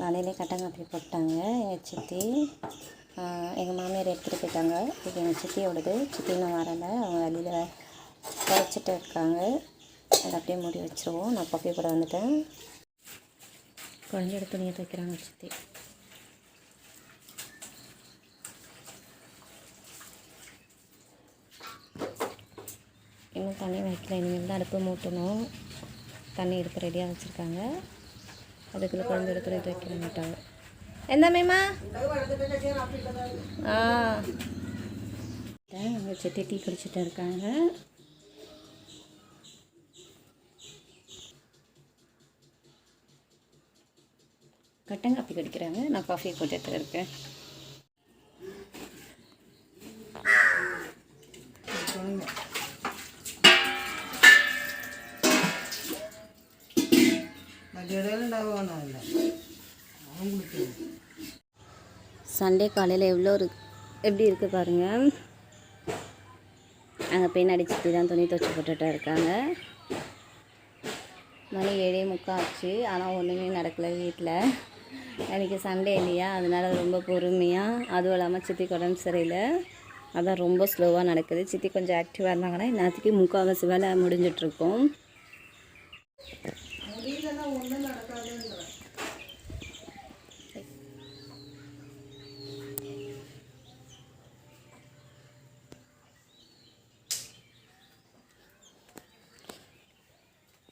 காலையிலே கட்டங்காப்பி போட்டாங்க. எங்கள் சித்தி எங்கள் மாமியார் எடுத்துகிட்டு போயிட்டாங்க. இது எங்கள் சித்தியோடது. சித்தி இன்னும் வரலை. அவங்க வெளியில் குறைச்சிட்டு இருக்காங்க. அதை அப்படியே மூடி வச்சுருவோம். நான் பப்பி கூட வந்துட்டேன். குழந்தையோட துணியை தைக்கிறாங்க சித்தி. இன்னும் தண்ணி வைக்கல. இனிமேல் தான் அடுப்பு மூட்டணும். தண்ணி எடுத்து ரெடியாக வச்சுருக்காங்க. அதுக்குள்ளே குழந்தையோட துணி துவைக்க மாட்டாங்க. என்ன மேமா? ஆ. அவங்க டீ குடிச்சிட்டு இருக்காங்க. கட்டங்காப்பி குடிக்கிறாங்க. நான் காஃபி போட்டுட்டு இருக்கேன். சண்டே காலையில் எவ்வளோ இரு எப்படி இருக்குது பாருங்கள் அங்கே பெயின் அடிச்சுட்டு தான் துணி துவச்சி போட்டுட்டா இருக்காங்க மணி ஏழே முக்கால் ஆச்சு ஆனால் ஒன்றுமே நடக்கலை வீட்டில் எனக்கு சண்டே இல்லையா அதனால் ரொம்ப பொறுமையாக அதுவும் இல்லாமல் சித்திக்கு உடம்பு சரியில்லை அதான் ரொம்ப ஸ்லோவாக நடக்குது சித்தி கொஞ்சம் ஆக்டிவாக இருந்தாங்கன்னா இன்னத்துக்கு முக்கால்வாசி வேலை முடிஞ்சிட்ருக்கோம்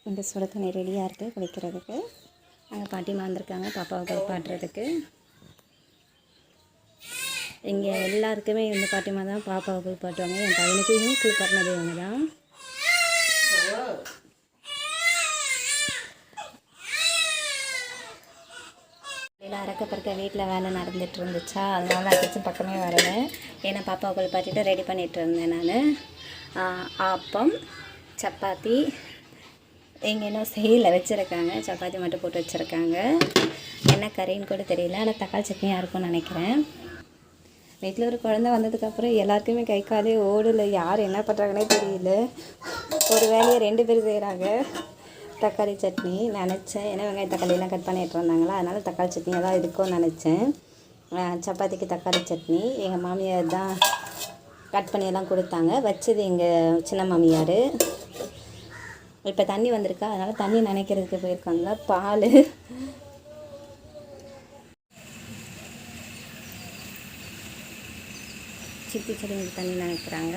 இந்த சுட தண்ணி ரெடியாக இருக்குது குளிக்கிறதுக்கு. அங்கே பாட்டிமா வந்திருக்காங்க பாப்பாவுக்கு பாடுறதுக்கு இங்கே எல்லாருக்குமே இந்த பாட்டிமா தான் பாப்பாவை குளிப்பாட்டுவாங்க. என் பையனுக்கையும் குளிப்பாட்டினது இவங்க தான். பறக்க பறக்க வீட்டில் வேலை நடந்துகிட்டு இருந்துச்சா அதனால அடிச்சு பக்கமே வரலை. ஏன்னா பாப்பா குளிப்பாட்டிட்டு ரெடி பண்ணிகிட்டு இருந்தேன் நான். ஆப்பம் சப்பாத்தி இங்கே இன்னும் செய்யல வச்சுருக்காங்க. சப்பாத்தி மட்டும் போட்டு வச்சுருக்காங்க. என்ன கறின்னு கூட தெரியல ஆனால் தக்காளி சட்னியாக இருக்கும்னு நினைக்கிறேன். வீட்டில் ஒரு குழந்தை வந்ததுக்கப்புறம் எல்லாருக்குமே கை காலே ஓடலை. யார் என்ன பண்ணுறாங்கன்னே தெரியல. ஒரு வேலையை ரெண்டு பேர் செய்கிறாங்க தக்காளி சட்னி நினச்சேன். ஏன்னா வெங்காயம் தக்காளியெல்லாம் கட் பண்ணிட்டு இருந்தாங்களா அதனால் தக்காளி சட்னியாக தான் இருக்கும்னு நினச்சேன். சப்பாத்திக்கு தக்காளி சட்னி. எங்கள் மாமியார் தான் கட் பண்ணியெல்லாம் கொடுத்தாங்க. வச்சது எங்கள் சின்ன மாமியார். இப்போ தண்ணி வந்திருக்கா அதனால் தண்ணி நினைக்கிறதுக்கு போயிருக்காங்க பால். சித்தி செடிங்களுக்கு தண்ணி நினைக்கிறாங்க.